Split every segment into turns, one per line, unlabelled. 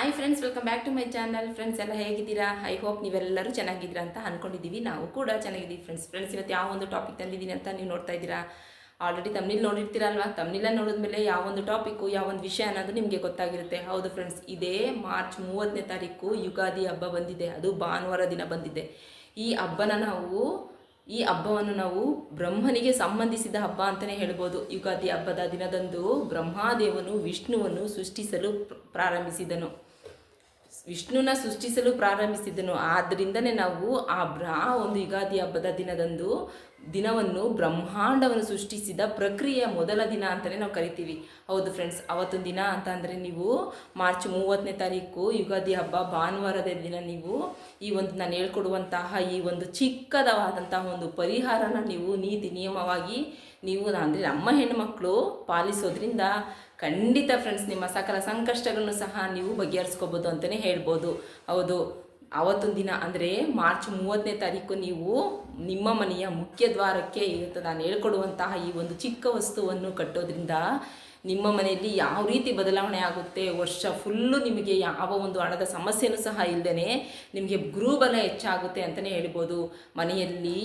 Hi friends welcome back to my channel friends ಎಲ್ಲ ಹೇಗಿದ್ದೀರಾ? I hope ನೀವೆಲ್ಲರೂ ಚೆನ್ನಾಗಿದ್ದೀರಾ ಅಂತ ಅಂದ್ಕೊಂಡಿದ್ದೀವಿ ನಾವು ಕೂಡ ಚೆನ್ನಾಗಿದ್ದೀವಿ ಫ್ರೆಂಡ್ಸ್ ಫ್ರೆಂಡ್ಸ್ ಇವತ್ತು ಯಾವ ಒಂದು ಟಾಪಿಕ್ ತಂದಿದ್ದೀನಿ ಅಂತ ನೀವು ನೋಡ್ತಾ ಇದ್ದೀರಾ? ಆಲ್ರೆಡಿ ತಮ್ನಿಲ್ ನೋಡಿರ್ತೀರಲ್ವಾ? ತಮ್ನಿಲ್ಲ ನೋಡಿದ್ಮೇಲೆ ಯಾವ ಒಂದು ಟಾಪಿಕ್ಕು ಯಾವ ಒಂದು ವಿಷಯ ಅನ್ನೋದು ನಿಮಗೆ ಗೊತ್ತಾಗಿರುತ್ತೆ. ಹೌದು ಫ್ರೆಂಡ್ಸ್ ಇದೇ ಮಾರ್ಚ್ ಮೂವತ್ತನೇ ತಾರೀಕು ಯುಗಾದಿ ಹಬ್ಬ ಬಂದಿದೆ. ಅದು ಭಾನುವಾರ ದಿನ ಬಂದಿದೆ. ಈ ಹಬ್ಬನ ನಾವು, ಈ ಹಬ್ಬವನ್ನು ನಾವು ಬ್ರಹ್ಮನಿಗೆ ಸಂಬಂಧಿಸಿದ ಹಬ್ಬ ಅಂತಲೇ ಹೇಳ್ಬೋದು. ಯುಗಾದಿ ಹಬ್ಬದ ದಿನದಂದು ಬ್ರಹ್ಮಾದೇವನು ವಿಷ್ಣುವನ್ನು ಸೃಷ್ಟಿಸಲು ಪ್ರಾರಂಭಿಸಿದನು. ವಿಷ್ಣುನ ಸೃಷ್ಟಿಸಲು ಪ್ರಾರಂಭಿಸಿದನು. ಆದ್ದರಿಂದನೇ ನಾವು ಆ ಬ್ರಾ ಒಂದು ಯುಗಾದಿ ಹಬ್ಬದ ದಿನದಂದು ದಿನವನ್ನು ಬ್ರಹ್ಮಾಂಡವನ್ನು ಸೃಷ್ಟಿಸಿದ ಪ್ರಕ್ರಿಯೆಯ ಮೊದಲ ದಿನ ಅಂತಲೇ ನಾವು ಕರಿತೀವಿ. ಹೌದು ಫ್ರೆಂಡ್ಸ್ ಅವತ್ತೊಂದು ದಿನ ಅಂತ ಅಂದರೆ ನೀವು ಮಾರ್ಚ್ ಮೂವತ್ತನೇ ತಾರೀಕು ಯುಗಾದಿ ಹಬ್ಬ, ಭಾನುವಾರದ ದಿನ ನೀವು ಈ ಒಂದು ನಾನು ಹೇಳ್ಕೊಡುವಂತಹ ಈ ಒಂದು ಚಿಕ್ಕದವಾದಂತಹ ಒಂದು ಪರಿಹಾರನ ನೀವು ನೀತಿ ನಿಯಮವಾಗಿ ನೀವು ಅಂದರೆ ನಮ್ಮ ಹೆಣ್ಣುಮಕ್ಕಳು ಪಾಲಿಸೋದ್ರಿಂದ ಖಂಡಿತ ಫ್ರೆಂಡ್ಸ್ ನಿಮ್ಮ ಸಕಲ ಸಂಕಷ್ಟಗಳನ್ನು ಸಹ ನೀವು ಬಗೆಹರಿಸ್ಕೋಬೋದು ಅಂತಲೇ ಹೇಳ್ಬೋದು. ಹೌದು. ಅವತ್ತೊಂದು ದಿನ ಅಂದರೆ ಮಾರ್ಚ್ ಮೂವತ್ತನೇ ತಾರೀಕು ನೀವು ನಿಮ್ಮ ಮನೆಯ ಮುಖ್ಯ ದ್ವಾರಕ್ಕೆ ಇವತ್ತು ನಾನು ಹೇಳ್ಕೊಡುವಂತಹ ಈ ಒಂದು ಚಿಕ್ಕ ವಸ್ತುವನ್ನು ಕಟ್ಟೋದ್ರಿಂದ ನಿಮ್ಮ ಮನೆಯಲ್ಲಿ ಯಾವ ರೀತಿ ಬದಲಾವಣೆ ಆಗುತ್ತೆ, ವರ್ಷ ಫುಲ್ಲು ನಿಮಗೆ ಯಾವ ಒಂದು ಹಣದ ಸಮಸ್ಯೆನೂ ಸಹ ಇಲ್ಲದೇ ನಿಮಗೆ ಗುರುಬಲ ಹೆಚ್ಚಾಗುತ್ತೆ ಅಂತಲೇ ಹೇಳ್ಬೋದು. ಮನೆಯಲ್ಲಿ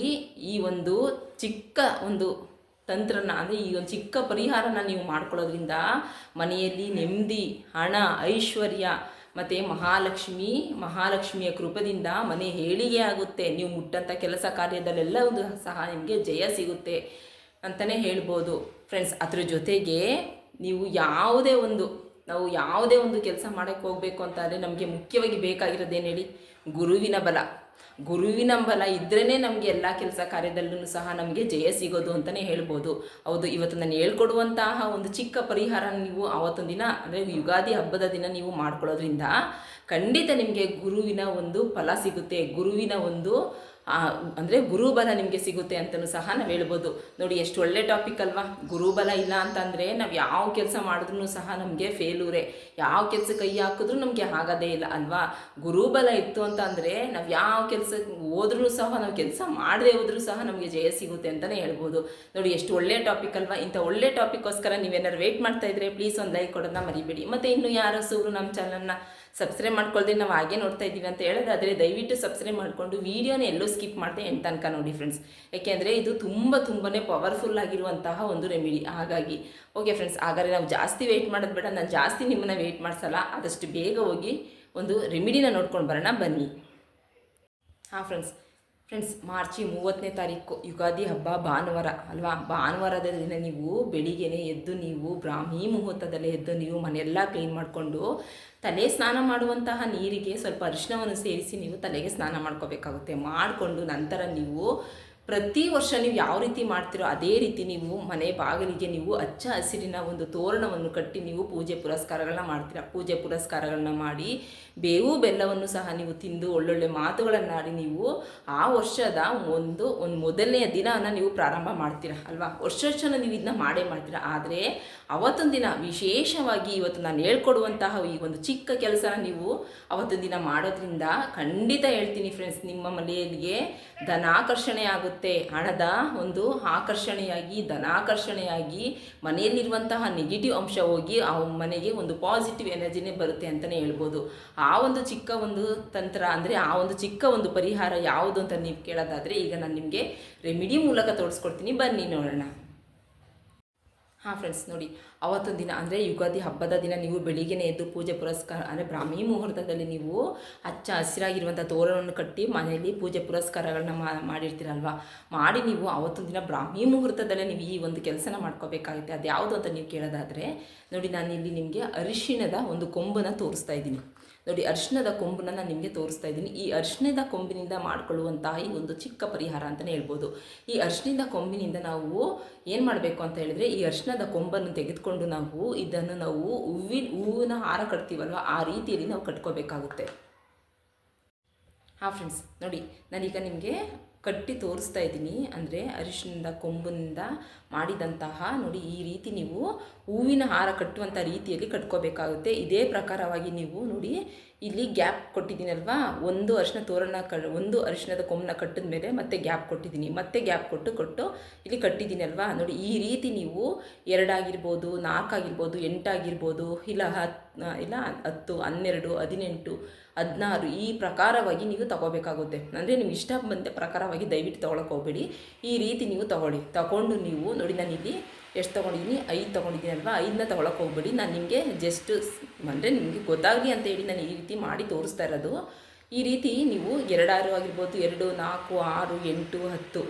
ಈ ಒಂದು ಚಿಕ್ಕ ಒಂದು ತಂತ್ರನ ಅಂದರೆ ಈ ಒಂದು ಚಿಕ್ಕ ಪರಿಹಾರನ ನೀವು ಮಾಡ್ಕೊಳ್ಳೋದ್ರಿಂದ ಮನೆಯಲ್ಲಿ ನೆಮ್ಮದಿ, ಹಣ, ಐಶ್ವರ್ಯ ಮತ್ತು ಮಹಾಲಕ್ಷ್ಮಿ, ಮಹಾಲಕ್ಷ್ಮಿಯ ಕೃಪದಿಂದ ಮನೆ ಹೇಳಿಗೆ ಆಗುತ್ತೆ. ನೀವು ಮುಟ್ಟಂಥ ಕೆಲಸ ಕಾರ್ಯದಲ್ಲೆಲ್ಲ ಒಂದು ಸಹ ನಿಮಗೆ ಜಯ ಸಿಗುತ್ತೆ ಅಂತಲೇ ಹೇಳ್ಬೋದು. ಫ್ರೆಂಡ್ಸ್ ಅದ್ರ ಜೊತೆಗೆ ನೀವು ಯಾವುದೇ ಒಂದು, ನಾವು ಯಾವುದೇ ಒಂದು ಕೆಲಸ ಮಾಡೋಕ್ಕೆ ಹೋಗಬೇಕು ಅಂದರೆ ನಮಗೆ ಮುಖ್ಯವಾಗಿ ಬೇಕಾಗಿರೋದೇನು ಹೇಳಿ? ಗುರುವಿನ ಬಲ. ಗುರುವಿನ ಬಲ ಇದ್ರೇ ನಮಗೆ ಎಲ್ಲ ಕೆಲಸ ಕಾರ್ಯದಲ್ಲೂ ಸಹ ನಮಗೆ ಜಯ ಸಿಗೋದು ಅಂತಲೇ ಹೇಳ್ಬೋದು. ಹೌದು, ಇವತ್ತು ನಾನು ಹೇಳ್ಕೊಡುವಂತಹ ಒಂದು ಚಿಕ್ಕ ಪರಿಹಾರ ನೀವು ಆವತ್ತೊಂದು ದಿನ, ಅಂದರೆ ಯುಗಾದಿ ಹಬ್ಬದ ದಿನ ನೀವು ಮಾಡ್ಕೊಳ್ಳೋದ್ರಿಂದ ಖಂಡಿತ ನಿಮಗೆ ಗುರುವಿನ ಒಂದು ಫಲ ಸಿಗುತ್ತೆ. ಗುರುವಿನ ಒಂದು ಅಂದರೆ ಗುರುಬಲ ನಿಮಗೆ ಸಿಗುತ್ತೆ ಅಂತಲೂ ಸಹ ನಾವು ಹೇಳ್ಬೋದು. ನೋಡಿ, ಎಷ್ಟು ಒಳ್ಳೆ ಟಾಪಿಕ್ ಅಲ್ವಾ? ಗುರುಬಲ ಇಲ್ಲ ಅಂತಂದರೆ ನಾವು ಯಾವ ಕೆಲಸ ಮಾಡಿದ್ರೂ ಸಹ ನಮಗೆ ಫೇಲೂರೆ ಯಾವ ಕೆಲಸ ಕೈ ಹಾಕಿದ್ರೂ ನಮಗೆ ಆಗೋದೇ ಇಲ್ಲ ಅಲ್ವಾ? ಗುರುಬಲ ಇತ್ತು ಅಂತ ಅಂದರೆ ನಾವು ಯಾವ ಕೆಲಸ ಹೋದ್ರೂ ಸಹ ನಾವು ಕೆಲಸ ಮಾಡದೆ ಹೋದ್ರೂ ಸಹ ನಮಗೆ ಜಯ ಸಿಗುತ್ತೆ ಅಂತಲೇ ಹೇಳ್ಬೋದು. ನೋಡಿ, ಎಷ್ಟು ಒಳ್ಳೆ ಟಾಪಿಕ್ ಅಲ್ವಾ? ಇಂಥ ಒಳ್ಳೆ ಟಾಪಿಕ್ಕೋಸ್ಕರ ನೀವೇನಾದ್ರು ವೇಟ್ ಮಾಡ್ತಾ ಇದ್ರೆ ಪ್ಲೀಸ್ ಒಂದು ಲೈಕ್ ಕೊಡೋದನ್ನ ಮರಿಬೇಡಿ. ಮತ್ತು ಇನ್ನು ಯಾರು ಸೂರು ನಮ್ಮ ಚಾನಲ್ನ ಸಬ್ಸ್ಕ್ರೈಬ್ ಮಾಡ್ಕೊಳ್ದೆ ನಾವು ಹಾಗೆ ನೋಡ್ತಾ ಇದ್ದೀವಿ ಅಂತ ಹೇಳೋದಾದರೆ ದಯವಿಟ್ಟು ಸಬ್ಸ್ಕ್ರೈಬ್ ಮಾಡಿಕೊಂಡು ವೀಡಿಯೋನ ಎಲ್ಲೂ ಸ್ಕಿಪ್ ಮಾಡದೆ ಎಂಟು ತನಕ ನೋಡಿ ಫ್ರೆಂಡ್ಸ್ ಯಾಕೆಂದರೆ ಇದು ತುಂಬ ತುಂಬಾ ಪವರ್ಫುಲ್ ಆಗಿರುವಂತಹ ಒಂದು ರೆಮಿಡಿ ಹಾಗಾಗಿ ಓಕೆ ಫ್ರೆಂಡ್ಸ್ ಹಾಗಾದರೆ ನಾವು ಜಾಸ್ತಿ ವೆಯ್ಟ್ ಮಾಡೋದು ಬೇಡ. ನಾನು ಜಾಸ್ತಿ ನಿಮ್ಮನ್ನು ವೆಯ್ಟ್ ಮಾಡಿಸಲ್ಲ. ಆದಷ್ಟು ಬೇಗ ಹೋಗಿ ಒಂದು ರೆಮಿಡಿನ ನೋಡ್ಕೊಂಡು ಬರೋಣ. ಬನ್ನಿ. ಹಾಂ ಫ್ರೆಂಡ್ಸ್ ಫ್ರೆಂಡ್ಸ್ ಮಾರ್ಚಿ ಮೂವತ್ತನೇ ತಾರೀಕು, ಯುಗಾದಿ ಹಬ್ಬ ಭಾನುವಾರ, ಅಲ್ವಾ? ಭಾನುವಾರದ ದಿನ ನೀವು ಬೆಳಿಗ್ಗೆನೆ ಎದ್ದು ನೀವು ಬ್ರಾಹ್ಮಿ ಮುಹೂರ್ತದಲ್ಲೇ ಎದ್ದು ನೀವು ಮನೆಯೆಲ್ಲ ಕ್ಲೀನ್ ಮಾಡಿಕೊಂಡು ತಲೆ ಸ್ನಾನ ಮಾಡುವಂತಹ ನೀರಿಗೆ ಸ್ವಲ್ಪ ಅರಿಶಿನವನ್ನು ಸೇರಿಸಿ ನೀವು ತಲೆಗೆ ಸ್ನಾನ ಮಾಡ್ಕೋಬೇಕಾಗುತ್ತೆ. ಮಾಡಿಕೊಂಡು ನಂತರ ನೀವು ಪ್ರತಿ ವರ್ಷ ನೀವು ಯಾವ ರೀತಿ ಮಾಡ್ತೀರೋ ಅದೇ ರೀತಿ ನೀವು ಮನೆ ಬಾಗಿಲಿಗೆ ನೀವು ಹಚ್ಚ ಹಸಿರಿನ ಒಂದು ತೋರಣವನ್ನು ಕಟ್ಟಿ ನೀವು ಪೂಜೆ ಪುರಸ್ಕಾರಗಳನ್ನ ಮಾಡ್ತೀರ. ಪೂಜೆ ಪುರಸ್ಕಾರಗಳನ್ನ ಮಾಡಿ ಬೇವು ಬೆಲ್ಲವನ್ನು ಸಹ ನೀವು ತಿಂದು ಒಳ್ಳೊಳ್ಳೆ ಮಾತುಗಳನ್ನಾಡಿ ನೀವು ಆ ವರ್ಷದ ಒಂದು ಒಂದು ಮೊದಲನೆಯ ದಿನನ ನೀವು ಪ್ರಾರಂಭ ಮಾಡ್ತೀರ ಅಲ್ವಾ? ವರ್ಷ ವರ್ಷ ನೀವು ಇದನ್ನ ಮಾಡೇ ಮಾಡ್ತೀರ. ಆದರೆ ಅವತ್ತೊಂದು ದಿನ ವಿಶೇಷವಾಗಿ ಇವತ್ತು ನಾನು ಹೇಳ್ಕೊಡುವಂತಹ ಈ ಒಂದು ಚಿಕ್ಕ ಕೆಲಸನ ನೀವು ಅವತ್ತೊಂದು ದಿನ ಮಾಡೋದ್ರಿಂದ ಖಂಡಿತ ಹೇಳ್ತೀನಿ ಫ್ರೆಂಡ್ಸ್ ನಿಮ್ಮ ಮನೆಯಲ್ಲಿಗೆ ಧನಾಕರ್ಷಣೆ ಆಗುತ್ತೆ ಹಣದ ಒಂದು ಆಕರ್ಷಣೆಯಾಗಿ, ಧನಾಕರ್ಷಣೆಯಾಗಿ ಮನೆಯಲ್ಲಿರುವಂತಹ ನೆಗೆಟಿವ್ ಅಂಶ ಹೋಗಿ ಆ ಮನೆಗೆ ಒಂದು ಪಾಸಿಟಿವ್ ಎನರ್ಜಿನೇ ಬರುತ್ತೆ ಅಂತಲೇ ಹೇಳ್ಬೋದು. ಆ ಒಂದು ಚಿಕ್ಕ ಒಂದು ತಂತ್ರ ಅಂದರೆ ಆ ಒಂದು ಚಿಕ್ಕ ಒಂದು ಪರಿಹಾರ ಯಾವುದು ಅಂತ ನೀವು ಕೇಳೋದಾದರೆ ಈಗ ನಾನು ನಿಮಗೆ ರೆಮಿಡಿ ಮೂಲಕ ತೋರಿಸ್ಕೊಡ್ತೀನಿ. ಬನ್ನಿ ನೋಡೋಣ. ಹಾಂ ಫ್ರೆಂಡ್ಸ್ ನೋಡಿ, ಅವತ್ತೊಂದು ದಿನ ಅಂದರೆ ಯುಗಾದಿ ಹಬ್ಬದ ದಿನ ನೀವು ಬೆಳಿಗ್ಗೆನೇ ಎದ್ದು ಪೂಜೆ ಪುರಸ್ಕಾರ, ಅಂದರೆ ಬ್ರಾಹ್ಮಿ ಮುಹೂರ್ತದಲ್ಲಿ ನೀವು ಹಚ್ಚ ಹಸಿರಾಗಿರುವಂಥ ತೋರಣವನ್ನು ಕಟ್ಟಿ ಮನೆಯಲ್ಲಿ ಪೂಜೆ ಪುರಸ್ಕಾರಗಳನ್ನ ಮಾಡಿರ್ತೀರಲ್ವ? ಮಾಡಿ ನೀವು ಅವತ್ತೊಂದು ದಿನ ಬ್ರಾಹ್ಮಿ ಮುಹೂರ್ತದಲ್ಲೇ ನೀವು ಈ ಒಂದು ಕೆಲಸನ ಮಾಡ್ಕೋಬೇಕಾಗುತ್ತೆ. ಅದು ಯಾವುದು ಅಂತ ನೀವು ಕೇಳೋದಾದರೆ ನೋಡಿ, ನಾನು ಇಲ್ಲಿ ನಿಮಗೆ ಅರಿಶಿಣದ ಒಂದು ಕೊಂಬನ್ನು ತೋರಿಸ್ತಾ ಇದ್ದೀನಿ. ನೋಡಿ, ಅರಿಶಿಣದ ಕೊಂಬನ್ನು ನಾನು ನಿಮಗೆ ತೋರಿಸ್ತಾ ಇದ್ದೀನಿ. ಈ ಅರಿಶಿಣದ ಕೊಂಬಿನಿಂದ ಮಾಡಿಕೊಳ್ಳುವಂತಹ ಈ ಒಂದು ಚಿಕ್ಕ ಪರಿಹಾರ ಅಂತಲೇ ಹೇಳ್ಬೋದು. ಈ ಅರಿಶಿಣದ ಕೊಂಬಿನಿಂದ ನಾವು ಏನು ಮಾಡಬೇಕು ಅಂತ ಹೇಳಿದ್ರೆ, ಈ ಅರಿಶಿಣದ ಕೊಂಬನ್ನು ತೆಗೆದುಕೊಂಡು ನಾವು ಇದನ್ನು ನಾವು ಹೂವಿನ ಹೂವಿನ ಹಾರ ಕಟ್ತೀವಲ್ವ, ಆ ರೀತಿಯಲ್ಲಿ ನಾವು ಕಟ್ಕೋಬೇಕಾಗುತ್ತೆ. ಹಾಂ ಫ್ರೆಂಡ್ಸ್ ನೋಡಿ, ನಾನೀಗ ನಿಮಗೆ ಕಟ್ಟಿ ತೋರಿಸ್ತಾ ಇದ್ದೀನಿ. ಅಂದರೆ ಅರಿಶಿನಿಂದ ಕೊಂಬಿನಿಂದ ಮಾಡಿದಂತಹ ನೋಡಿ, ಈ ರೀತಿ ನೀವು ಹೂವಿನ ಹಾರ ಕಟ್ಟುವಂಥ ರೀತಿಯಲ್ಲಿ ಕಟ್ಕೋಬೇಕಾಗುತ್ತೆ. ಇದೇ ಪ್ರಕಾರವಾಗಿ ನೀವು ನೋಡಿ ಇಲ್ಲಿ ಗ್ಯಾಪ್ ಕೊಟ್ಟಿದ್ದೀನಲ್ವಾ ಒಂದು ಅರಿಶಿನ ತೋರಣ ಕ, ಒಂದು ಅರಿಶಿನದ ಕೊಂಬನ್ನ ಕಟ್ಟಿದ ಮೇಲೆ ಮತ್ತೆ ಗ್ಯಾಪ್ ಕೊಟ್ಟಿದ್ದೀನಿ. ಮತ್ತೆ ಗ್ಯಾಪ್ ಕೊಟ್ಟು ಕೊಟ್ಟು ಇಲ್ಲಿ ಕಟ್ಟಿದ್ದೀನಲ್ವಾ ನೋಡಿ, ಈ ರೀತಿ ನೀವು ಎರಡಾಗಿರ್ಬೋದು, ನಾಲ್ಕಾಗಿರ್ಬೋದು, ಎಂಟಾಗಿರ್ಬೋದು, ಇಲ್ಲ ಹತ್ತು ಇಲ್ಲ ಹತ್ತು, ಹನ್ನೆರಡು, ಹದಿನೆಂಟು, ಹದಿನಾರು ಈ ಪ್ರಕಾರವಾಗಿ ನೀವು ತಗೋಬೇಕಾಗುತ್ತೆ. ಅಂದರೆ ನೀವು ಇಷ್ಟ ಬಂದ ಪ್ರಕಾರವಾಗಿ ದಯವಿಟ್ಟು ತೊಗೊಳಕ್ಕೆ ಹೋಗಬೇಡಿ. ಈ ರೀತಿ ನೀವು ತಗೊಳ್ಳಿ. ತಗೊಂಡು ನೀವು ನೋಡಿ ನಾನು ಇಲ್ಲಿ ಎಷ್ಟು ತೊಗೊಂಡಿದ್ದೀನಿ ಐದು ತೊಗೊಂಡಿದ್ದೀನಿ ಅಲ್ವಾ? ಐದನ್ನ ತೊಗೊಳಕ್ಕೆ ಹೋಗ್ಬೇಡಿ. ನಾನು ನಿಮಗೆ ಜಸ್ಟ್ ಅಂದರೆ ನಿಮಗೆ ಗೊತ್ತಾಗಲಿ ಅಂತ ಹೇಳಿ ನಾನು ಈ ರೀತಿ ಮಾಡಿ ತೋರಿಸ್ತಾ ಇರೋದು. ಈ ರೀತಿ ನೀವು ಎರಡಾರು ಆಗಿರ್ಬೋದು, ಎರಡು, ನಾಲ್ಕು, ಆರು, ಎಂಟು, ಹತ್ತು,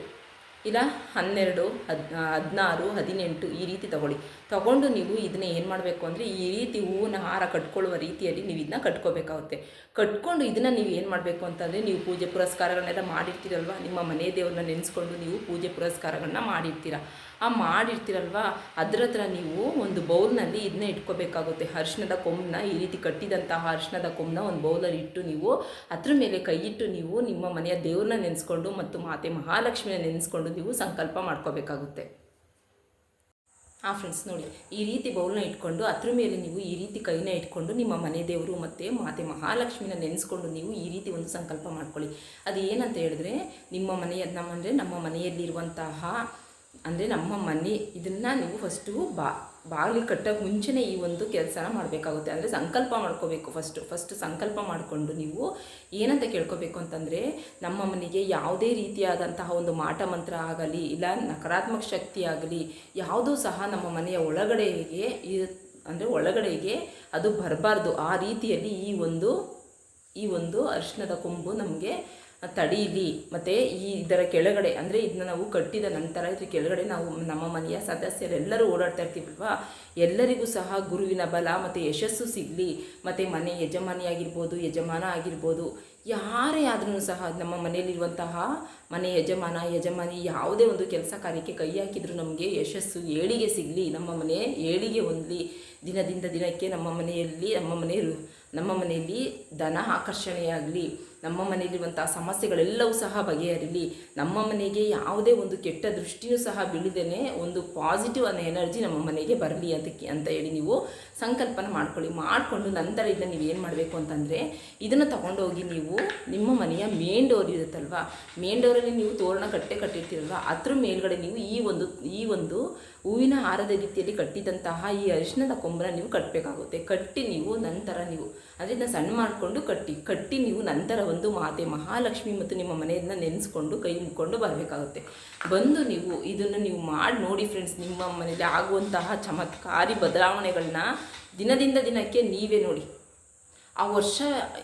ಇಲ್ಲ ಹನ್ನೆರಡು, ಹದ್, ಹದಿನಾರು, ಹದಿನೆಂಟು ಈ ರೀತಿ ತಗೊಳ್ಳಿ. ತೊಗೊಂಡು ನೀವು ಇದನ್ನ ಏನು ಮಾಡಬೇಕು ಅಂದರೆ ಈ ರೀತಿ ಹೂವಿನ ಹಾರ ಕಟ್ಕೊಳ್ಳುವ ರೀತಿಯಲ್ಲಿ ನೀವು ಇದನ್ನ ಕಟ್ಕೋಬೇಕಾಗುತ್ತೆ. ಕಟ್ಕೊಂಡು ಇದನ್ನು ನೀವು ಏನು ಮಾಡಬೇಕು ಅಂತಂದರೆ ನೀವು ಪೂಜೆ ಪುರಸ್ಕಾರಗಳನ್ನೆಲ್ಲ ಮಾಡಿರ್ತೀರಲ್ವ? ನಿಮ್ಮ ಮನೆ ದೇವ್ರನ್ನ ನೆನೆಸ್ಕೊಂಡು ನೀವು ಪೂಜೆ ಪುರಸ್ಕಾರಗಳನ್ನ ಮಾಡಿರ್ತೀರ. ಆ ಮಾಡಿರ್ತೀರಲ್ವ? ಅದ್ರ ಹತ್ರ ನೀವು ಒಂದು ಬೌಲ್ನಲ್ಲಿ ಇದನ್ನ ಇಟ್ಕೋಬೇಕಾಗುತ್ತೆ. ಅರಿಶಿಣದ ಕೊಂಬನ್ನ ಈ ರೀತಿ ಕಟ್ಟಿದಂತಹ ಅರಿಶಿಣದ ಕೊಂಬನ ಒಂದು ಬೌಲಲ್ಲಿ ಇಟ್ಟು ನೀವು ಅದ್ರ ಮೇಲೆ ಕೈ ಇಟ್ಟು ನೀವು ನಿಮ್ಮ ಮನೆಯ ದೇವ್ರನ್ನ ನೆನೆಸ್ಕೊಂಡು ಮತ್ತು ಮಾತೆ ಮಹಾಲಕ್ಷ್ಮಿನ ನೆನೆಸ್ಕೊಂಡು ನೀವು ಸಂಕಲ್ಪ ಮಾಡ್ಕೋಬೇಕಾಗುತ್ತೆ. ಆ ಫ್ರೆಂಡ್ಸ್ ನೋಡಿ, ಈ ರೀತಿ ಬೌಲ್ನ ಇಟ್ಕೊಂಡು ಅದ್ರ ಮೇಲೆ ನೀವು ಈ ರೀತಿ ಕೈನ ಇಟ್ಕೊಂಡು ನಿಮ್ಮ ಮನೆ ದೇವರು ಮತ್ತು ಮಾತೆ ಮಹಾಲಕ್ಷ್ಮಿನ ನೆನೆಸ್ಕೊಂಡು ನೀವು ಈ ರೀತಿ ಒಂದು ಸಂಕಲ್ಪ ಮಾಡ್ಕೊಳ್ಳಿ. ಅದು ಏನಂತ ಹೇಳಿದ್ರೆ, ನಿಮ್ಮ ಮನೆಯ ನಮ್ಮ ಅಂದರೆ ನಮ್ಮ ಮನೆಯಲ್ಲಿರುವಂತಹ ಅಂದರೆ ನಮ್ಮ ಮನೆ ಇದನ್ನು ನೀವು ಫಸ್ಟು ಬಾ, ಬಾಗಿಲು ಕಟ್ಟೋಕ್ಕೆ ಮುಂಚೆನೇ ಈ ಒಂದು ಕೆಲಸನ ಮಾಡಬೇಕಾಗುತ್ತೆ. ಅಂದರೆ ಸಂಕಲ್ಪ ಮಾಡ್ಕೋಬೇಕು ಫಸ್ಟು ಫಸ್ಟ್ ಸಂಕಲ್ಪ ಮಾಡಿಕೊಂಡು ನೀವು ಏನಂತ ಕೇಳ್ಕೋಬೇಕು ಅಂತಂದರೆ ನಮ್ಮ ಮನೆಗೆ ಯಾವುದೇ ರೀತಿಯಾದಂತಹ ಒಂದು ಮಾಟ ಮಂತ್ರ ಆಗಲಿ, ಇಲ್ಲ ನಕಾರಾತ್ಮಕ ಶಕ್ತಿ ಆಗಲಿ, ಯಾವುದೂ ಸಹ ನಮ್ಮ ಮನೆಯ ಒಳಗಡೆಗೆ ಅಂದರೆ ಒಳಗಡೆಗೆ ಅದು ಬರಬಾರ್ದು. ಆ ರೀತಿಯಲ್ಲಿ ಈ ಒಂದು ಈ ಒಂದು ಅರಿಶಿಣದ ಕೊಂಬು ನಮಗೆ ತಡೀಲಿ ಮತ್ತು ಈ ಇದರ ಕೆಳಗಡೆ, ಅಂದರೆ ಇದನ್ನ ನಾವು ಕಟ್ಟಿದ ನಂತರ ಇದ್ರ ಕೆಳಗಡೆ ನಾವು ನಮ್ಮ ಮನೆಯ ಸದಸ್ಯರೆಲ್ಲರೂ ಓಡಾಡ್ತಾ ಇರ್ತೀವಲ್ವಾ? ಎಲ್ಲರಿಗೂ ಸಹ ಗುರುವಿನ ಬಲ, ಮತ್ತು ಯಶಸ್ಸು ಸಿಗಲಿ. ಮತ್ತು ಮನೆ ಯಜಮಾನಿಯಾಗಿರ್ಬೋದು, ಯಜಮಾನ ಆಗಿರ್ಬೋದು. ಯಾರೇ ಆದ್ರೂ ಸಹ ನಮ್ಮ ಮನೆಯಲ್ಲಿರುವಂತಹ ಮನೆ ಯಜಮಾನ, ಯಜಮಾನಿ ಯಾವುದೇ ಒಂದು ಕೆಲಸ ಕಾರ್ಯಕ್ಕೆ ಕೈ ಹಾಕಿದ್ರು ನಮಗೆ ಯಶಸ್ಸು, ಏಳಿಗೆ ಸಿಗಲಿ. ನಮ್ಮ ಮನೆ ಏಳಿಗೆ ಹೊಂದಲಿ. ದಿನದಿಂದ ದಿನಕ್ಕೆ ನಮ್ಮ ಮನೆಯಲ್ಲಿ, ನಮ್ಮ ಮನೆ ನಮ್ಮ ಮನೆಯಲ್ಲಿ ಧನ ಆಕರ್ಷಣೆಯಾಗಲಿ. ನಮ್ಮ ಮನೆಯಲ್ಲಿರುವಂಥ ಸಮಸ್ಯೆಗಳೆಲ್ಲವೂ ಸಹ ಬಗೆಹರಿಲಿ, ನಮ್ಮ ಮನೆಗೆ ಯಾವುದೇ ಒಂದು ಕೆಟ್ಟ ದೃಷ್ಟಿಯೂ ಸಹ ಬೀಳದೇನೆ ಒಂದು ಪಾಸಿಟಿವ್ ಅನ್ನೋ ಎನರ್ಜಿ ನಮ್ಮ ಮನೆಗೆ ಬರಲಿ ಅದಕ್ಕೆ ಅಂತ ಹೇಳಿ ನೀವು ಸಂಕಲ್ಪನ ಮಾಡ್ಕೊಳ್ಳಿ. ಮಾಡಿಕೊಂಡು ನಂತರ ಇದನ್ನು ನೀವು ಏನು ಮಾಡಬೇಕು ಅಂತಂದರೆ, ಇದನ್ನು ತಗೊಂಡೋಗಿ ನೀವು ನಿಮ್ಮ ಮನೆಯ ಮೇನ್ ಡೋರ್ ಇರುತ್ತಲ್ವ? ಮೇನ್ ಡೋರಲ್ಲಿ ನೀವು ತೋರಣ ಕಟ್ಟೆ ಕಟ್ಟಿರ್ತೀರಲ್ವ? ಅದ್ರ ಮೇಲ್ಗಡೆ ನೀವು ಈ ಒಂದು ಈ ಒಂದು ಹೂವಿನ ಹಾರದ ರೀತಿಯಲ್ಲಿ ಕಟ್ಟಿದಂತಹ ಈ ಅರಿಶಿನದ ಕೊಂಬನ ನೀವು ಕಟ್ಟಬೇಕಾಗುತ್ತೆ ಕಟ್ಟಿ ನೀವು ನಂತರ ನೀವು ಅಂದರೆ ಇದನ್ನ ಸಣ್ಣ ಮಾಡಿಕೊಂಡು ಕಟ್ಟಿ ಕಟ್ಟಿ ನೀವು ನಂತರ ಒಂದು ಮಾತೆ, ಮಹಾಲಕ್ಷ್ಮಿ ಮತ್ತು ನಿಮ್ಮ ಮನೆಯನ್ನ ನೆನೆಸ್ಕೊಂಡು ಕೈ ಮುಕ್ಕೊಂಡು ಬರಬೇಕಾಗುತ್ತೆ. ಬಂದು ನೀವು ಇದನ್ನು ನೀವು ಮಾಡಿ ನೋಡಿ ಫ್ರೆಂಡ್ಸ್ ನಿಮ್ಮ ಮನೆಯಲ್ಲಿ ಆಗುವಂತಹ ಚಮತ್ಕಾರಿ ಬದಲಾವಣೆಗಳನ್ನ ದಿನದಿಂದ ದಿನಕ್ಕೆ ನೀವೇ ನೋಡಿ. ಆ ವರ್ಷ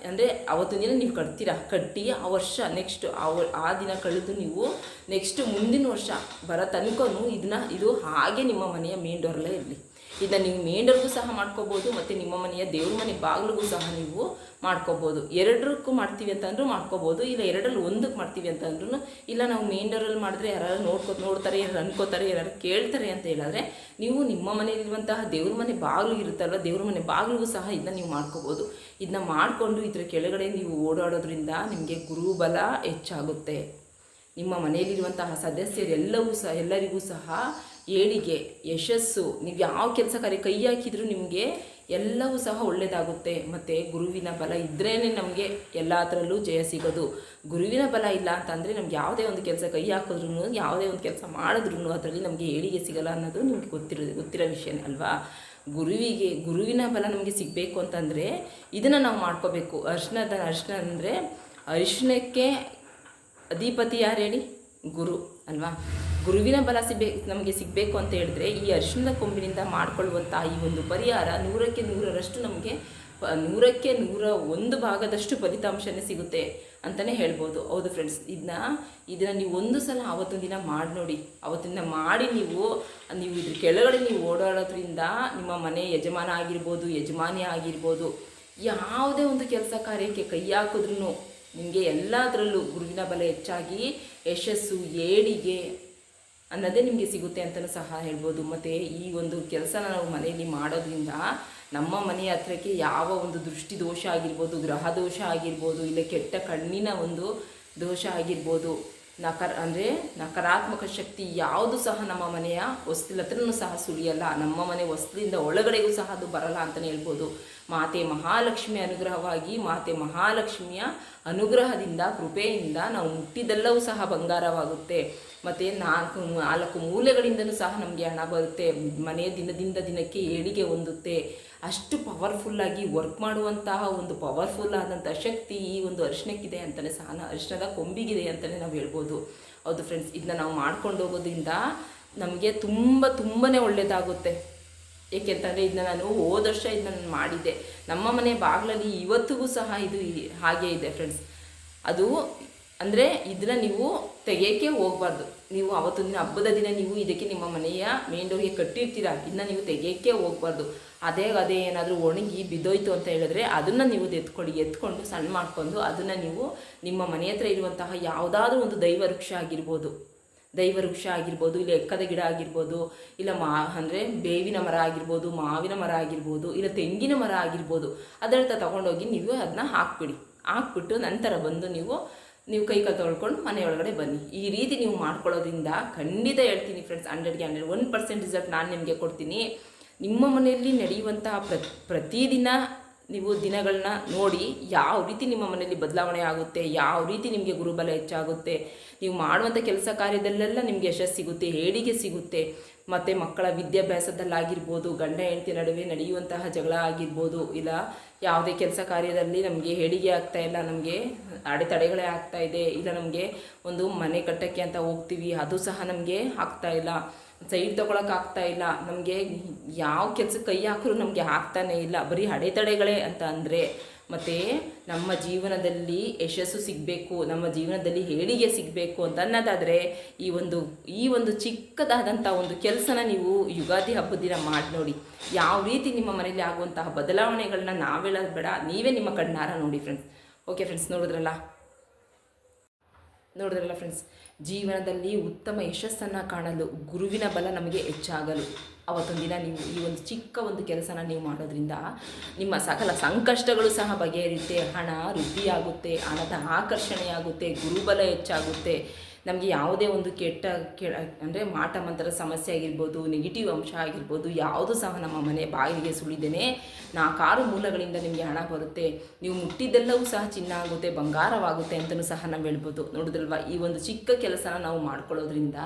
ಅಂದರೆ ಅವತ್ತು ದಿನ ನೀವು ಕಟ್ತೀರಾ? ಕಟ್ಟಿ ಆ ವರ್ಷ ನೆಕ್ಸ್ಟ್ ಆ ಆ ದಿನ ಕಳೆದು ನೀವು ನೆಕ್ಸ್ಟ್ ಮುಂದಿನ ವರ್ಷ ಬರೋ ತನಕನೂ ಇದನ್ನ, ಇದು ಹಾಗೆ ನಿಮ್ಮ ಮನೆಯ ಮೇನ್ ಡೋರಲ್ಲೇ ಇರಲಿ. ಇದನ್ನ ನೀವು ಮೇಂಡರ್ಗೂ ಸಹ ಮಾಡ್ಕೋಬೋದು, ಮತ್ತು ನಿಮ್ಮ ಮನೆಯ ದೇವ್ರ ಮನೆ ಬಾಗಿಲಿಗೂ ಸಹ ನೀವು ಮಾಡ್ಕೋಬೋದು. ಎರಡಕ್ಕೂ ಮಾಡ್ತೀವಿ ಅಂತಂದ್ರೂ ಮಾಡ್ಕೋಬೋದು, ಇಲ್ಲ ಎರಡರಲ್ಲಿ ಒಂದಕ್ಕೆ ಮಾಡ್ತೀವಿ ಅಂತಂದ್ರೂ ಇಲ್ಲ ನಾವು ಮೇಂಡರಲ್ಲಿ ಡೋರಲ್ಲಿ ಮಾಡಿದ್ರೆ ಯಾರು ನೋಡ್ಕೊ, ನೋಡ್ತಾರೆ ಯಾರು ಅನ್ಕೋತಾರೆ ಯಾರು ಕೇಳ್ತಾರೆ ಅಂತ ಹೇಳಿದ್ರೆ, ನೀವು ನಿಮ್ಮ ಮನೆಯಲ್ಲಿರುವಂತಹ ದೇವ್ರ ಮನೆ ಬಾಗಿಲು ಇರುತ್ತಲ್ವ, ದೇವ್ರ ಮನೆ ಬಾಗಿಲಿಗೂ ಸಹ ಇದನ್ನ ನೀವು ಮಾಡ್ಕೋಬೋದು. ಇದನ್ನ ಮಾಡಿಕೊಂಡು ಇದರ ಕೆಳಗಡೆ ನೀವು ಓಡಾಡೋದ್ರಿಂದ ನಿಮಗೆ ಗುರುಬಲ ಹೆಚ್ಚಾಗುತ್ತೆ. ನಿಮ್ಮ ಮನೆಯಲ್ಲಿರುವಂತಹ ಸದಸ್ಯರೆಲ್ಲವೂ ಸಹ, ಎಲ್ಲರಿಗೂ ಸಹ ಏಳಿಗೆ, ಯಶಸ್ಸು, ನೀವು ಯಾವ ಕೆಲಸ ಕರೆ, ಕೈ ಹಾಕಿದರೂ ನಿಮಗೆ ಎಲ್ಲವೂ ಸಹ ಒಳ್ಳೆಯದಾಗುತ್ತೆ ಮತ್ತು ಗುರುವಿನ ಬಲ ಇದ್ರೇ ನಮಗೆ ಎಲ್ಲ ಥರಲ್ಲೂ ಜಯ ಸಿಗೋದು. ಗುರುವಿನ ಬಲ ಇಲ್ಲ ಅಂತಂದರೆ ನಮ್ಗೆ ಯಾವುದೇ ಒಂದು ಕೆಲಸ ಕೈ ಹಾಕಿದ್ರೂ ಯಾವುದೇ ಒಂದು ಕೆಲಸ ಮಾಡಿದ್ರೂ ಅದರಲ್ಲಿ ನಮಗೆ ಏಳಿಗೆ ಸಿಗಲ್ಲ ಅನ್ನೋದು ನಿಮಗೆ ಗೊತ್ತಿರೋ ಗೊತ್ತಿರೋ ವಿಷಯನೇ ಅಲ್ವಾ? ಗುರುವಿಗೆ, ಗುರುವಿನ ಬಲ ನಮಗೆ ಸಿಗಬೇಕು ಅಂತಂದರೆ ಇದನ್ನು ನಾವು ಮಾಡ್ಕೋಬೇಕು. ಅರ್ಶನದ, ಅರ್ಶನ ಅಂದರೆ ಅರಿಶಿಣಕ್ಕೆ ಅಧಿಪತಿ ಯಾರು ಹೇಳಿ? ಗುರು, ಅಲ್ವಾ? ಗುರುವಿನ ಬಲ ಸಿಗ್ಬೇಕು ನಮಗೆ ಸಿಗಬೇಕು ಅಂತ ಹೇಳಿದ್ರೆ ಈ ಅರಿಶಿಣದ ಕೊಂಬಿನಿಂದ ಮಾಡಿಕೊಳ್ಳುವಂಥ ಈ ಒಂದು ಪರಿಹಾರ ನೂರಕ್ಕೆ ನೂರರಷ್ಟು ನಮಗೆ ನೂರಕ್ಕೆ ನೂರ ಒಂದು ಭಾಗದಷ್ಟು ಫಲಿತಾಂಶನೇ ಸಿಗುತ್ತೆ ಅಂತಲೇ ಹೇಳ್ಬೋದು. ಹೌದು ಫ್ರೆಂಡ್ಸ್ ಇದನ್ನ ಇದನ್ನು ನೀವು ಒಂದು ಸಲ ಆವತ್ತೊಂದು ದಿನ ಮಾಡಿ ನೋಡಿ. ಆವತ್ತಿನ ಮಾಡಿ ನೀವು ನೀವು ಇದ್ರ ಕೆಳಗಡೆ ನೀವು ಓಡಾಡೋದ್ರಿಂದ ನಿಮ್ಮ ಮನೆ ಯಜಮಾನ ಆಗಿರ್ಬೋದು, ಯಜಮಾನಿ ಆಗಿರ್ಬೋದು, ಯಾವುದೇ ಒಂದು ಕೆಲಸ ಕಾರ್ಯಕ್ಕೆ ಕೈ ಹಾಕಿದ್ರೂ ನಿಮಗೆ ಎಲ್ಲದರಲ್ಲೂ ಗುರುವಿನ ಬಲ ಹೆಚ್ಚಾಗಿ ಯಶಸ್ಸು, ಏಳಿಗೆ ಅನ್ನೋದೇ ನಿಮಗೆ ಸಿಗುತ್ತೆ ಅಂತಲೂ ಸಹ ಹೇಳ್ಬೋದು. ಮತ್ತು ಈ ಒಂದು ಕೆಲಸನ ನಾವು ಮನೆಯಲ್ಲಿ ಮಾಡೋದ್ರಿಂದ ನಮ್ಮ ಮನೆಯ ಹತ್ರಕ್ಕೆ ಯಾವ ಒಂದು ದೃಷ್ಟಿ ದೋಷ ಆಗಿರ್ಬೋದು, ಗ್ರಹ ದೋಷ ಆಗಿರ್ಬೋದು, ಇಲ್ಲ ಕೆಟ್ಟ ಕಣ್ಣಿನ ಒಂದು ದೋಷ ಆಗಿರ್ಬೋದು, ನಕಾರ ಅಂದರೆ ನಕಾರಾತ್ಮಕ ಶಕ್ತಿ ಯಾವುದು ಸಹ ನಮ್ಮ ಮನೆಯ ಹೊಸ್ತಿಲ ಹತ್ರನೂ ಸಹ ಸುಳಿಯಲ್ಲ. ನಮ್ಮ ಮನೆ ಹೊಸ್ತಿಲಿಂದ ಒಳಗಡೆಗೂ ಸಹ ಅದು ಬರಲ್ಲ ಅಂತಲೇ ಹೇಳ್ಬೋದು. ಮಾತೆ ಮಹಾಲಕ್ಷ್ಮಿ ಅನುಗ್ರಹವಾಗಿ, ಮಾತೆ ಮಹಾಲಕ್ಷ್ಮಿಯ ಅನುಗ್ರಹದಿಂದ, ಕೃಪೆಯಿಂದ ನಾವು ಮುಟ್ಟಿದೆಲ್ಲವೂ ಸಹ ಬಂಗಾರವಾಗುತ್ತೆ. ಮತ್ತು ನಾಲ್ಕು ನಾಲ್ಕು ಮೂಲೆಗಳಿಂದಲೂ ಸಹ ನಮಗೆ ಹಣ ಬರುತ್ತೆ. ಮನೆ ದಿನದಿಂದ ದಿನಕ್ಕೆ ಏಳಿಗೆ ಹೊಂದುತ್ತೆ. ಅಷ್ಟು ಪವರ್ಫುಲ್ಲಾಗಿ ವರ್ಕ್ ಮಾಡುವಂತಹ ಒಂದು ಪವರ್ಫುಲ್ ಆದಂಥ ಶಕ್ತಿ ಈ ಒಂದು ಅರಿಶಿಣಕ್ಕಿದೆ ಅಂತಲೇ ಸಹ ಅರಿಶಿಣದ ಕೊಂಬಿಗಿದೆ ಅಂತಲೇ ನಾವು ಹೇಳ್ಬೋದು. ಹೌದು ಫ್ರೆಂಡ್ಸ್ ಇದನ್ನ ನಾವು ಮಾಡ್ಕೊಂಡು ಹೋಗೋದ್ರಿಂದ ನಮಗೆ ತುಂಬ ತುಂಬಾ ಒಳ್ಳೆಯದಾಗುತ್ತೆ ಏಕೆಂತಂದರೆ ಇದನ್ನ ನಾನು ಹೋದ ವರ್ಷ ಇದನ್ನ ನಾನು ಮಾಡಿದ್ದೆ. ನಮ್ಮ ಮನೆ ಬಾಗಿಲಲ್ಲಿ ಇವತ್ತಿಗೂ ಸಹ ಇದು ಹಾಗೆ ಇದೆ ಫ್ರೆಂಡ್ಸ್ ಅದು ಅಂದರೆ ಇದನ್ನ ನೀವು ತೆಗೆಯೋಕ್ಕೆ ಹೋಗಬಾರ್ದು. ನೀವು ಅವತ್ತು ದಿನ ಹಬ್ಬದ ದಿನ ನೀವು ಇದಕ್ಕೆ ನಿಮ್ಮ ಮನೆಯ ಮೇನ್ ಡೋರ್ಗೆ ಕಟ್ಟಿರ್ತೀರ ಇದನ್ನ ನೀವು ತೆಗೆಯೋಕ್ಕೆ ಹೋಗಬಾರ್ದು. ಅದೇ ಅದೇ ಏನಾದರೂ ಒಣಗಿ ಬಿದ್ದೋಯ್ತು ಅಂತ ಹೇಳಿದ್ರೆ ಅದನ್ನು ನೀವು ಎತ್ಕೊಳ್ಳಿ ಎತ್ಕೊಂಡು ಸಣ್ಣ ಮಾಡ್ಕೊಂಡು ಅದನ್ನು ನೀವು ನಿಮ್ಮ ಮನೆ ಹತ್ರ ಇರುವಂತಹ ಯಾವುದಾದ್ರೂ ಒಂದು ದೈವ ವೃಕ್ಷ ಆಗಿರ್ಬೋದು. ದೈವ ವೃಕ್ಷ ಆಗಿರ್ಬೋದು, ಇಲ್ಲ ಎಕ್ಕದ ಗಿಡ ಆಗಿರ್ಬೋದು, ಇಲ್ಲ ಮಾ, ಅಂದರೆ ಬೇವಿನ ಮರ ಆಗಿರ್ಬೋದು, ಮಾವಿನ ಮರ ಆಗಿರ್ಬೋದು, ಇಲ್ಲ ತೆಂಗಿನ ಮರ ಆಗಿರ್ಬೋದು ಅದರತ್ತ ತಗೊಂಡೋಗಿ ನೀವು ಅದನ್ನ ಹಾಕ್ಬಿಡಿ. ಹಾಕ್ಬಿಟ್ಟು ನಂತರ ಬಂದು ನೀವು ನೀವು ಕೈ ಕಾಲು ತೊಳ್ಕೊಂಡು ಮನೆಯೊಳಗಡೆ ಬನ್ನಿ. ಈ ರೀತಿ ನೀವು ಮಾಡ್ಕೊಳ್ಳೋದ್ರಿಂದ ಖಂಡಿತ ಹೇಳ್ತೀನಿ ಫ್ರೆಂಡ್ಸ್ ಹಂಡ್ರೆಡ್ಗೆ ಹಂಡ್ರೆಡ್ ಒನ್ ಪರ್ಸೆಂಟ್ ರಿಸಲ್ಟ್ ನಾನು ನಿಮಗೆ ಕೊಡ್ತೀನಿ. ನಿಮ್ಮ ಮನೆಯಲ್ಲಿ ನಡೆಯುವಂತಹ ಪ್ರ ಪ್ರತಿದಿನ ನೀವು ದಿನಗಳನ್ನ ನೋಡಿ ಯಾವ ರೀತಿ ನಿಮ್ಮ ಮನೆಯಲ್ಲಿ ಬದಲಾವಣೆ ಆಗುತ್ತೆ, ಯಾವ ರೀತಿ ನಿಮಗೆ ಗುರುಬಲ ಹೆಚ್ಚಾಗುತ್ತೆ, ನೀವು ಮಾಡುವಂಥ ಕೆಲಸ ಕಾರ್ಯದಲ್ಲೆಲ್ಲ ನಿಮಗೆ ಯಶಸ್ಸು ಸಿಗುತ್ತೆ ಏಳಿಗೆ ಸಿಗುತ್ತೆ. ಮತ್ತು ಮಕ್ಕಳ ವಿದ್ಯಾಭ್ಯಾಸದಲ್ಲಾಗಿರ್ಬೋದು, ಗಂಡ ಹೆಂಡತಿ ನಡುವೆ ನಡೆಯುವಂತಹ ಜಗಳ ಆಗಿರ್ಬೋದು, ಇಲ್ಲ ಯಾವುದೇ ಕೆಲಸ ಕಾರ್ಯದಲ್ಲಿ ನಮಗೆ ಹೇಳಿಗೆ ಆಗ್ತಾ ಇಲ್ಲ, ನಮಗೆ ಅಡೆತಡೆಗಳೇ ಆಗ್ತಾ ಇದೆ, ಇಲ್ಲ ನಮಗೆ ಒಂದು ಮನೆ ಕಟ್ಟಕ್ಕೆ ಅಂತ ಹೋಗ್ತೀವಿ, ಅದು ಸಹ ನಮಗೆ ಆಗ್ತಾ ಇಲ್ಲ. ಸೈಡ್ ತೊಗೊಳಕ್ಕಾಗ್ತಾ ಇಲ್ಲ. ನಮಗೆ ಯಾವ ಕೆಲಸಕ್ಕೆ ಕೈ ಹಾಕಿದ್ರು ನಮಗೆ ಆಗ್ತಾನೇ ಇಲ್ಲ. ಬರೀ ಅಡೆತಡೆಗಳೇ ಅಂತ ಅಂದರೆ ಮತ್ತು ನಮ್ಮ ಜೀವನದಲ್ಲಿ ಯಶಸ್ಸು ಸಿಗಬೇಕು, ನಮ್ಮ ಜೀವನದಲ್ಲಿ ಹೇಳಿಗೆ ಸಿಗಬೇಕು ಅಂತ ಅನ್ನೋದಾದರೆ ಈ ಒಂದು ಈ ಒಂದು ಚಿಕ್ಕದಾದಂಥ ಒಂದು ಕೆಲಸನ ನೀವು ಯುಗಾದಿ ಹಬ್ಬದ ದಿನ ಮಾಡಿ ನೋಡಿ. ಯಾವ ರೀತಿ ನಿಮ್ಮ ಮನೆಯಲ್ಲಿ ಆಗುವಂತಹ ಬದಲಾವಣೆಗಳನ್ನ ನಾವೇಳೋದು ಬೇಡ. ನೀವೇ ನಿಮ್ಮ ಕಣ್ಣಾರ ನೋಡಿ ಫ್ರೆಂಡ್ಸ್ ಓಕೆ ಫ್ರೆಂಡ್ಸ್ ನೋಡಿದ್ರಲ್ಲ? ನೋಡಿದ್ರಲ್ಲ ಫ್ರೆಂಡ್ಸ್ ಜೀವನದಲ್ಲಿ ಉತ್ತಮ ಯಶಸ್ಸನ್ನು ಕಾಣಲು ಗುರುವಿನ ಬಲ ನಮಗೆ ಹೆಚ್ಚಾಗಲು. ಅವತ್ತೊಂದು ದಿನ ನೀವು ಈ ಒಂದು ಚಿಕ್ಕ ಒಂದು ಕೆಲಸನ ನೀವು ಮಾಡೋದ್ರಿಂದ ನಿಮ್ಮ ಸಕಲ ಸಂಕಷ್ಟಗಳು ಸಹ ಬಗೆಹರಿಯುತ್ತೆ. ಹಣ ವೃದ್ಧಿಯಾಗುತ್ತೆ, ಹಣದ ಆಕರ್ಷಣೆಯಾಗುತ್ತೆ, ಗುರುಬಲ ಹೆಚ್ಚಾಗುತ್ತೆ. ನಮಗೆ ಯಾವುದೇ ಒಂದು ಕೆಟ್ಟ ಕೆ ಅಂದರೆ ಮಾಟ ಮಂತ್ರ ಸಮಸ್ಯೆ ಆಗಿರ್ಬೋದು ನೆಗೆಟಿವ್ ಅಂಶ ಆಗಿರ್ಬೋದು, ಯಾವುದು ಸಹ ನಮ್ಮ ಮನೆ ಬಾಗಿಲಿಗೆ ಸುಳಿದೇನೆ ನಾಲ್ಕಾರು ಮೂಲಗಳಿಂದ ನಿಮಗೆ ಹಣ ಬರುತ್ತೆ. ನೀವು ಮುಟ್ಟಿದ್ದೆಲ್ಲವೂ ಸಹ ಚಿನ್ನ ಆಗುತ್ತೆ, ಬಂಗಾರವಾಗುತ್ತೆ ಅಂತಲೂ ಸಹ ನಾವು ಹೇಳ್ಬೋದು. ನೋಡಿದ್ರಲ್ವಾ? ಈ ಒಂದು ಚಿಕ್ಕ ಕೆಲಸನ ನಾವು ಮಾಡ್ಕೊಳ್ಳೋದ್ರಿಂದ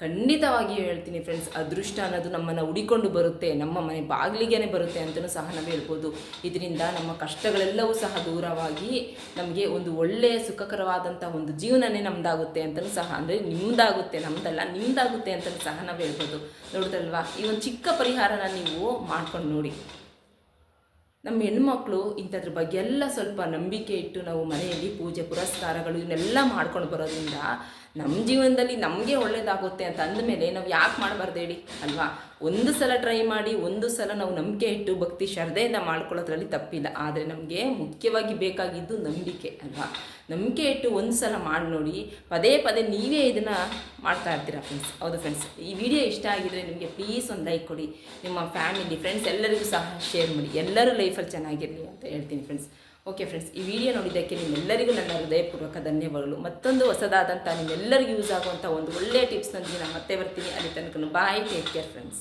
ಖಂಡಿತವಾಗಿ ಹೇಳ್ತೀನಿ ಫ್ರೆಂಡ್ಸ್ ಅದೃಷ್ಟ ಅನ್ನೋದು ನಮ್ಮನ್ನು ಹುಡಿಕೊಂಡು ಬರುತ್ತೆ, ನಮ್ಮ ಮನೆ ಬಾಗಿಲಿಗೆ ಬರುತ್ತೆ ಅಂತಲೂ ಸಹ ನಾವು ಹೇಳ್ಬೋದು. ಇದರಿಂದ ನಮ್ಮ ಕಷ್ಟಗಳೆಲ್ಲವೂ ಸಹ ದೂರವಾಗಿ ನಮಗೆ ಒಂದು ಒಳ್ಳೆಯ ಸುಖಕರವಾದಂಥ ಒಂದು ಜೀವನನೇ ನಮ್ಮದಾಗುತ್ತೆ ಅಂತಲೂ ಸಹ, ಅಂದರೆ ನಿಮ್ಮದಾಗುತ್ತೆ ನಮ್ಮದಲ್ಲ ನಿಮ್ಮದಾಗುತ್ತೆ ಅಂತಲೂ ಸಹ ನಾವು ಹೇಳ್ಬೋದು. ನೋಡಿದ್ರಲ್ವಾ ಈ ಒಂದು ಚಿಕ್ಕ ಪರಿಹಾರನ ನೀವು ಮಾಡ್ಕೊಂಡು ನೋಡಿ. ನಮ್ಮ ಹೆಣ್ಮಕ್ಳು ಇಂಥದ್ರ ಬಗ್ಗೆ ಎಲ್ಲ ಸ್ವಲ್ಪ ನಂಬಿಕೆ ಇಟ್ಟು ನಾವು ಮನೆಯಲ್ಲಿ ಪೂಜೆ, ಪುರಸ್ಕಾರಗಳು ಇವನ್ನೆಲ್ಲ ಮಾಡ್ಕೊಂಡು ಬರೋದ್ರಿಂದ ನಮ್ಮ ಜೀವನದಲ್ಲಿ ನಮಗೆ ಒಳ್ಳೇದಾಗುತ್ತೆ ಅಂತ ಅಂದಮೇಲೆ ನಾವು ಯಾಕೆ ಮಾಡಬಾರ್ದು ಹೇಳಿ, ಅಲ್ವಾ? ಒಂದು ಸಲ ಟ್ರೈ ಮಾಡಿ, ಒಂದು ಸಲ ನಾವು ನಂಬಿಕೆ ಇಟ್ಟು ಭಕ್ತಿ ಶ್ರದ್ಧೆಯಿಂದ ಮಾಡ್ಕೊಳ್ಳೋದ್ರಲ್ಲಿ ತಪ್ಪಿಲ್ಲ. ಆದರೆ ನಮಗೆ ಮುಖ್ಯವಾಗಿ ಬೇಕಾಗಿದ್ದು ನಂಬಿಕೆ ಅಲ್ವಾ? ನಂಬಿಕೆ ಇಟ್ಟು ಒಂದು ಸಲ ಮಾಡಿ ನೋಡಿ, ಪದೇ ಪದೇ ನೀವೇ ಇದನ್ನು ಮಾಡ್ತಾ ಇರ್ತೀರಾ ಫ್ರೆಂಡ್ಸ್ ಹೌದು ಫ್ರೆಂಡ್ಸ್ ಈ ವಿಡಿಯೋ ಇಷ್ಟ ಆಗಿದರೆ ನಿಮಗೆ ಪ್ಲೀಸ್ ಒಂದು ಲೈಕ್ ಕೊಡಿ. ನಿಮ್ಮ ಫ್ಯಾಮಿಲಿ ಫ್ರೆಂಡ್ಸ್ ಎಲ್ಲರಿಗೂ ಸಹ ಶೇರ್ ಮಾಡಿ. ಎಲ್ಲರೂ ಲೈಫಲ್ಲಿ ಚೆನ್ನಾಗಿರಲಿ ಅಂತ ಹೇಳ್ತೀನಿ ಫ್ರೆಂಡ್ಸ್ ಓಕೆ ಫ್ರೆಂಡ್ಸ್ ಈ ವಿಡಿಯೋ ನೋಡಿದ್ದಕ್ಕೆ ನಿಮ್ಮೆಲ್ಲರಿಗೂ ನನ್ನ ಹೃದಯಪೂರ್ವಕ ಧನ್ಯವಾದಗಳು. ಮತ್ತೊಂದು ಹೊಸದಾದಂಥ ನಿಮ್ಮೆಲ್ಲರಿಗೂ ಯೂಸ್ ಆಗುವಂಥ ಒಂದು ಒಳ್ಳೆಯ ಟಿಪ್ಸ್ನೊಂದಿಗೆ ನಾನು ಮತ್ತೆ ಬರ್ತೀನಿ. ಅಲ್ಲಿ ತನಕ ಬಾಯ್ ಟೇಕ್ ಕೇರ್ ಫ್ರೆಂಡ್ಸ್